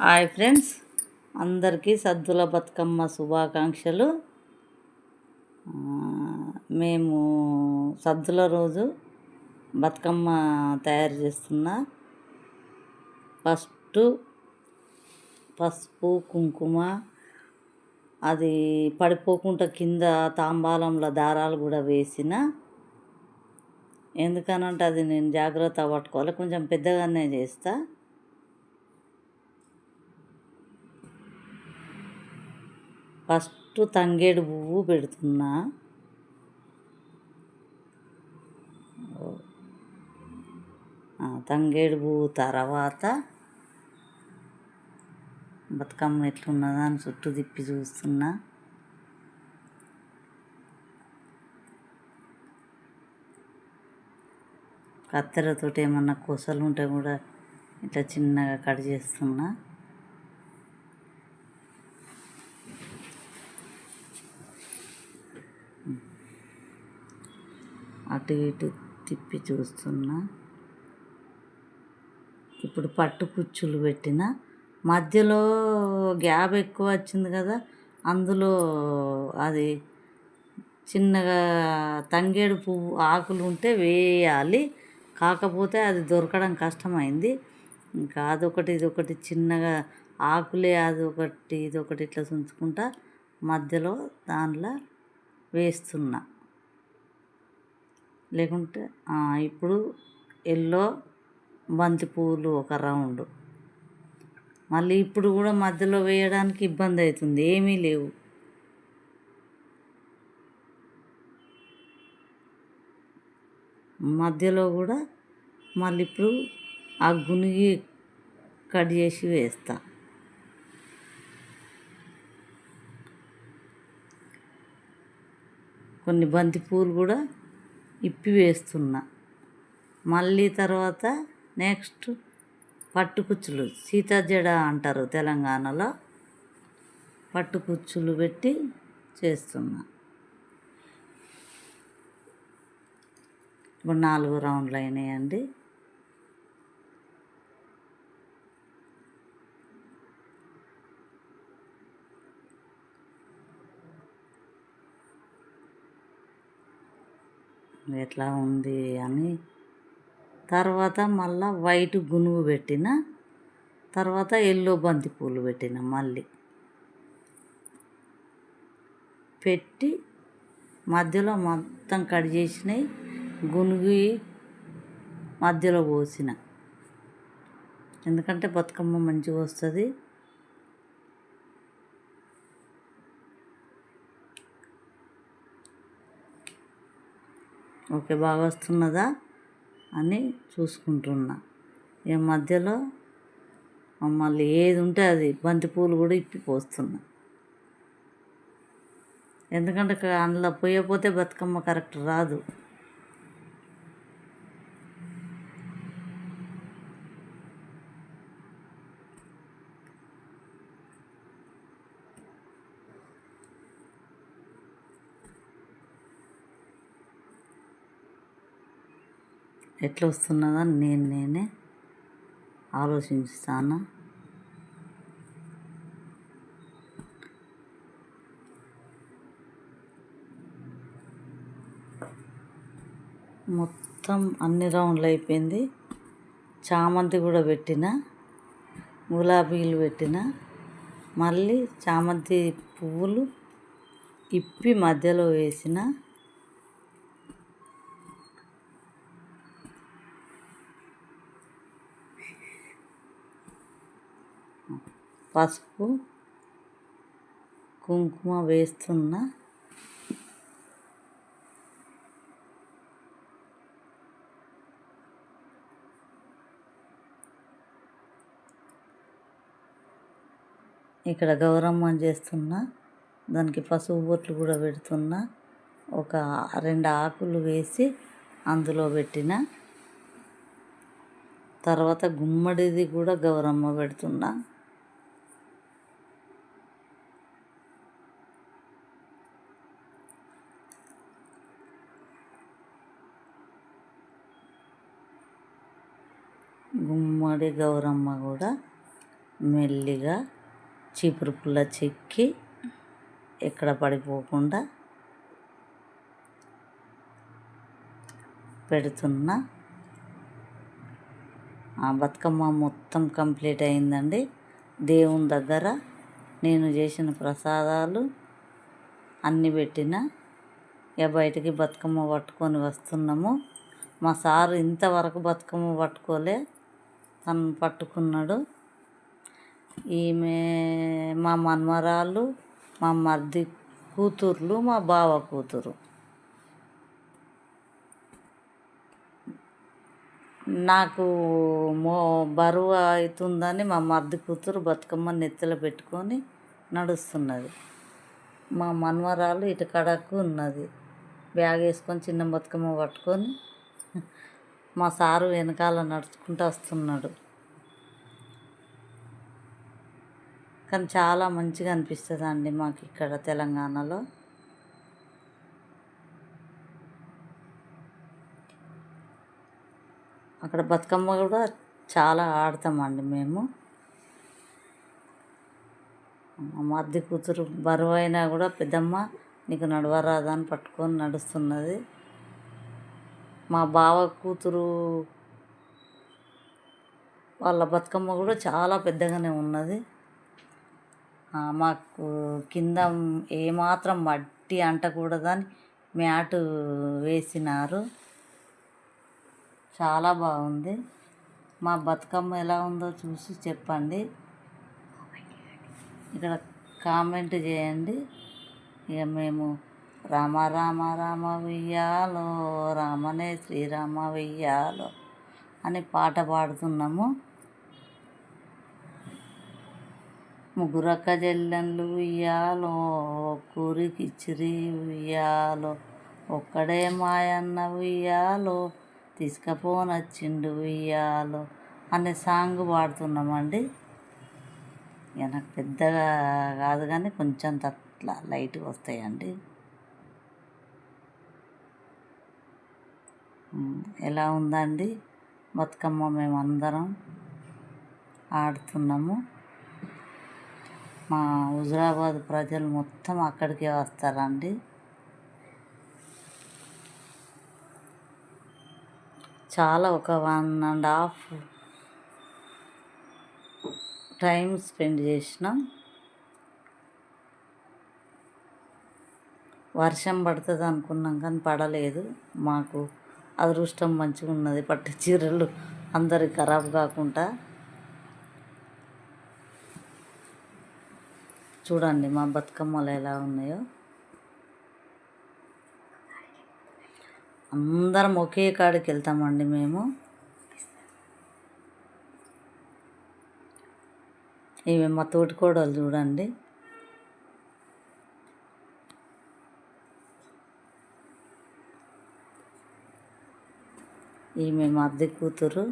Hi friends. అందరికీ సద్దుల బతుకమ్మ శుభాకాంక్షలు. మేము సద్దుల రోజు బతుకమ్మ తయారు చేస్తున్నా ఫస్ట్ పసుపు కుంకుమ అది పడిపోకుండా కింద తాంబాలంలో దారాలు కూడా వేసిన. ఎందుకనంటే అది నేను జాగ్రత్త పట్టుకోవాలి. కొంచెం పెద్దగానే చేస్తా. ఫస్ట్ తంగేడు పువ్వు పెడుతున్నా. తంగేడు పువ్వు తర్వాత బతుకమ్మ ఎట్లున్నదా అని చుట్టూ తిప్పి చూస్తున్నా. కత్తెరతోటి ఏమన్నా కొసలు ఉంటే కూడా ఇట్లా చిన్నగా కట్ చేస్తున్నా. అటు ఇటు తిప్పి చూస్తున్నా. ఇప్పుడు పట్టు కుచ్చులు పెట్టిన. మధ్యలో గ్యాప్ ఎక్కువ వచ్చింది కదా అందులో అది చిన్నగా తంగేడు పువ్వు ఆకులు ఉంటే వేయాలి. కాకపోతే అది దొరకడం కష్టమైంది. ఇంకా అదొకటి ఇదొకటి చిన్నగా ఆకులే అదొకటి ఇదొకటి ఇట్లా ఉంచుకుంటా మధ్యలో దానిలో వేస్తున్నా. లేకుంటే ఇప్పుడు ఎల్లో బంతి పువ్వులు ఒక రౌండ్. మళ్ళీ ఇప్పుడు కూడా మధ్యలో వేయడానికి ఇబ్బంది అవుతుంది ఏమీ లేవు. మధ్యలో కూడా మళ్ళీ ఇప్పుడు ఆ గునిగి కట్ చేసి వేస్తా. కొన్ని బంతి పూలు కూడా ఇప్పి వేస్తున్నా. మళ్ళీ తర్వాత నెక్స్ట్ పట్టుకుచ్చులు సీతా జడ అంటారు తెలంగాణలో. పట్టుకుచ్చులు పెట్టి చేస్తున్నా. ఇప్పుడు నాలుగు రౌండ్లు అయినాయండి. ఎట్లా ఉంది అని. తర్వాత మళ్ళా వైట్ గునుగు పెట్టిన తర్వాత ఎల్లో బంతి పూలు పెట్టిన మళ్ళీ. పెట్టి మధ్యలో మొత్తం కట్ చేసినవి గునుగు మధ్యలో పోసిన. ఎందుకంటే బతుకమ్మ మంచిగా వస్తుంది. ఓకే బాగా వస్తున్నదా అని చూసుకుంటున్నా. ఇక మధ్యలో మళ్ళీ ఏది ఉంటే అది బంతి పూలు కూడా ఇప్పి పోస్తున్నా. ఎందుకంటే అందులో పోయకపోతే బతుకమ్మ కరెక్ట్ రాదు. ఎట్లా వస్తున్నదని నేను నేనే ఆలోచిస్తాను మొత్తం అన్ని రౌండ్లు అయిపోయింది. చామంతి కూడా పెట్టిన గులాబీలు పెట్టిన మళ్ళీ చామంతి పువ్వులు ఇప్పి మధ్యలో వేసిన పసుపు కుంకుమ వేస్తున్న ఇక్కడ గౌరమ్మ చేస్తున్నా దానికి పసుపు బొట్లు కూడా పెడుతున్నా ఒక రెండు ఆకులు వేసి అందులో పెట్టిన తర్వాత గుమ్మడిది కూడా గౌరమ్మ పెడుతున్నా. గుమ్మడి గౌరమ్మ కూడా మెల్లిగా చీపురు పుల్ల చెక్కి ఎక్కడ పడిపోకుండా పెడుతున్నా ఆ బతుకమ్మ మొత్తం కంప్లీట్ అయిందండి. దేవుని దగ్గర నేను చేసిన ప్రసాదాలు అన్నీ పెట్టిన ఇక బయటికి బతుకమ్మ పట్టుకొని వస్తున్నాము. మా సారు ఇంతవరకు బతుకమ్మ పట్టుకోలే. తను పట్టుకున్నాడు. ఈమె మా మన్మరాలు మా మర్ది కూతుర్లు మా బావ కూతురు. నాకు మో బరువు అవుతుందని మా మర్ది కూతురు బతుకమ్మ నెత్తిలో పెట్టుకొని నడుస్తున్నది. మా మన్మరాలు ఇటు కడకు ఉన్నది. బ్యాగ్ వేసుకొని చిన్న బతుకమ్మ పట్టుకొని మా సారు వెనకాల నడుచుకుంటూ వస్తున్నాడు. కానీ చాలా మంచిగా అనిపిస్తుంది అండి మాకు ఇక్కడ తెలంగాణలో. అక్కడ బతుకమ్మ కూడా చాలా ఆడతామండి మేము. మా మధ్య కూతురు బరువైనా కూడా పెద్దమ్మ నీకు నడవరాదని అని పట్టుకొని నడుస్తున్నది. మా బావ కూతురు వాళ్ళ బతుకమ్మ కూడా చాలా పెద్దగానే ఉన్నది. మాకు కింద ఏమాత్రం మట్టి అంటకూడదని మ్యాట్ వేసినారు. చాలా బాగుంది. మా బతుకమ్మ ఎలా ఉందో చూసి చెప్పండి. ఇక్కడ కామెంట్ చేయండి. ఇక మేము రామ రామ రామ వెయ్యాలో రామనే శ్రీరామ వెయ్యాలో అని పాట పాడుతున్నాము. ముగ్గురక్క చెల్లెళ్ళు ఉయ్యాలో కూరికిచ్చిరి ఉయ్యాలో ఒక్కడే మాయన్న ఉయ్యాలో తీసుకపోనొచ్చిండు ఉయ్యాలో అనే సాంగ్ పాడుతున్నామండి. ఇక నాకు పెద్దగా కాదు కానీ కొంచెం అట్లా లైట్గా వస్తాయండి. ఎలా ఉందండి? బతుకమ్మ మేము అందరం ఆడుతున్నాము. మా హుజురాబాద్ ప్రజలు మొత్తం అక్కడికే వస్తారండి. చాలా ఒక one and half time spend చేసినాం. వర్షం పడుతుంది అనుకున్నాం కానీ పడలేదు. మాకు అదృష్టం మంచిగా ఉన్నది. పట్టు చీరలు అందరి ఖరాబ్ కాకుండా. చూడండి మా బతుకమ్మలు ఎలా ఉన్నాయో. అందరం ఒకే కాడికి వెళ్తామండి మేము. ఇవి మా తోటికోడలు చూడండి. ఈమె మా అద్దె కూతురు.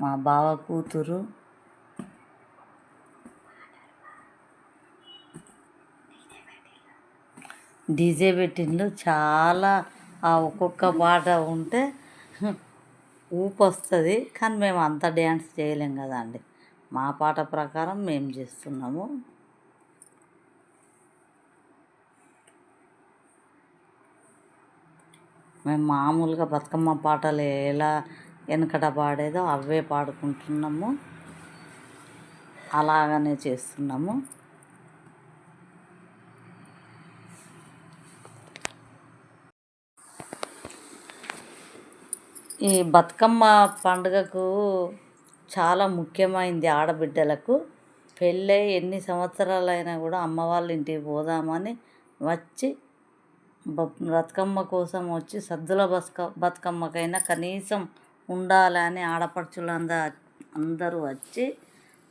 మా బావ కూతురు. డీజే పెట్టిండు చాలా ఆ ఒక్కొక్క పాట ఉంటే ఊపు వస్తుంది కానీ మేము అంత డ్యాన్స్ చేయలేం కదండి. మా పాట ప్రకారం మేము చేస్తున్నాము. మేము మామూలుగా బతుకమ్మ పాటలు ఎలా వెనకట పాడేదో అవే పాడుకుంటున్నాము. అలాగనే చేస్తున్నాము. ఈ బతుకమ్మ పండుగకు చాలా ముఖ్యమైంది ఆడబిడ్డలకు. పెళ్ళై ఎన్ని సంవత్సరాలైనా కూడా అమ్మ వాళ్ళ ఇంటికి పోదామని వచ్చి బతుకమ్మ కోసం వచ్చి సద్దుల బతుక బతుకమ్మకైనా కనీసం ఉండాలని ఆడపడుచులంద అందరూ వచ్చి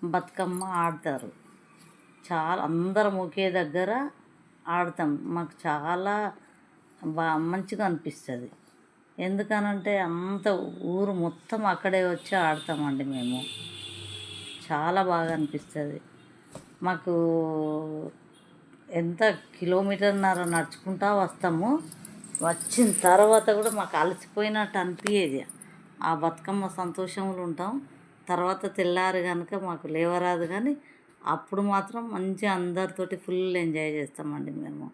బతుకమ్మ ఆడతారు. చాలా అందరం ఒకే దగ్గర ఆడతాం. మాకు చాలా బా మంచిగా అనిపిస్తుంది. ఎందుకనంటే అంత ఊరు మొత్తం అక్కడే వచ్చి ఆడతామండి మేము. చాలా బాగా అనిపిస్తుంది. మాకు ఎంత కిలోమీటర్న్నర నడుచుకుంటా వస్తాము వచ్చిన తర్వాత కూడా మాకు అలసిపోయినట్టు అనిపించేది ఆ బతుకమ్మ సంతోషంలో ఉంటాం. తర్వాత తెల్లారు కనుక మాకు లేవరాదు కానీ అప్పుడు మాత్రం మంచిగా అందరితోటి ఫుల్ ఎంజాయ్ చేస్తామండి మేము.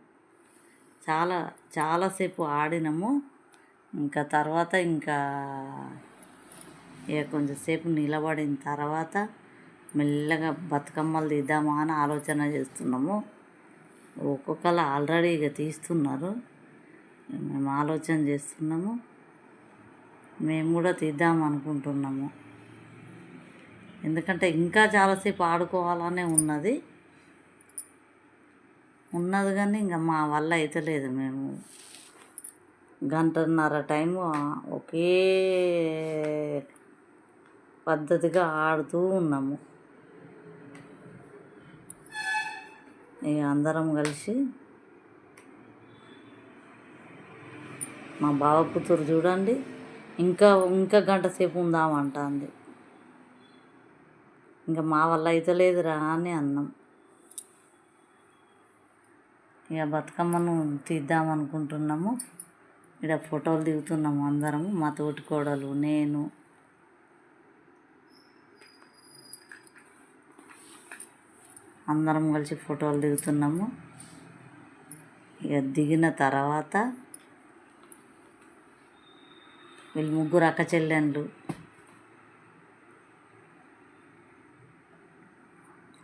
చాలా చాలాసేపు ఆడినాము. ఇంకా తర్వాత ఇంకా ఇక కొంచెంసేపు నిలబడిన తర్వాత మెల్లగా బతుకమ్మలు తీద్దామా అని ఆలోచన చేస్తున్నాము. ఒక్కొక్కరు ఆల్రెడీ ఇక తీస్తున్నారు. మేము ఆలోచన చేస్తున్నాము. మేము కూడా తీద్దాం అనుకుంటున్నాము. ఎందుకంటే ఇంకా చాలాసేపు ఆడుకోవాలనే ఉన్నది. ఉన్నది కానీ ఇంకా మా వల్ల అవుతలేదు మేము. గంటన్నర టైము ఒకే పద్ధతిగా ఆడుతూ ఉన్నాము. ఇక అందరం కలిసి మా బావ కూతురు చూడండి. ఇంకా ఇంకా గంట సేపు ఉందామంటుంది. ఇంకా మా వల్ల అయితే లేదురా అని అన్నాం. ఇక బతుకమ్మను తీద్దాం అనుకుంటున్నాము ఇక్కడ ఫోటోలు దిగుతున్నాము అందరము మా తోటి కోడలు నేను అందరం కలిసి ఫోటోలు దిగుతున్నాము. ఇక దిగిన తర్వాత వీళ్ళు ముగ్గురు అక్క చెల్లెండ్లు.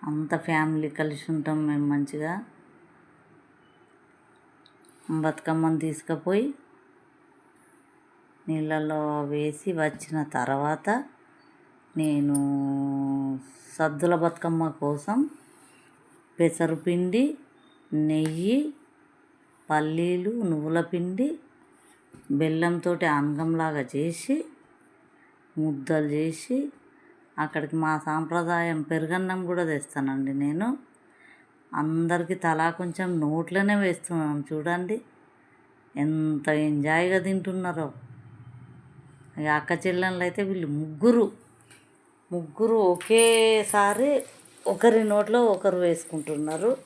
అంత ఫ్యామిలీ కలిసి ఉంటాం మేము మంచిగా. బతుకమ్మని తీసుకుపోయి నీళ్ళల్లో వేసి వచ్చిన తర్వాత నేను సద్దుల బతుకమ్మ కోసం పెసరపిండి నెయ్యి పల్లీలు నువ్వుల పిండి బెల్లంతో ఆనగంలాగా చేసి ముద్దలు చేసి అక్కడికి మా సాంప్రదాయం పెరుగన్నం కూడా తెస్తానండి నేను. అందరికీ తలా కొంచెం నోట్లోనే వేస్తున్నాను. చూడండి ఎంత ఎంజాయ్గా తింటున్నారో. ఇక అక్క చెల్లెళ్ళు అయితే వీళ్ళు ముగ్గురు ముగ్గురు ఒకేసారి ఒకరి నోట్లో ఒకరు వేసుకుంటున్నారు.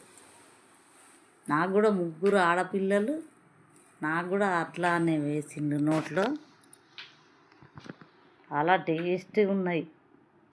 నాకు కూడా ముగ్గురు ఆడపిల్లలు. నాకు కూడా అట్లానే వేసిండు నోట్లో. అలా టేస్టీగా ఉన్నాయి.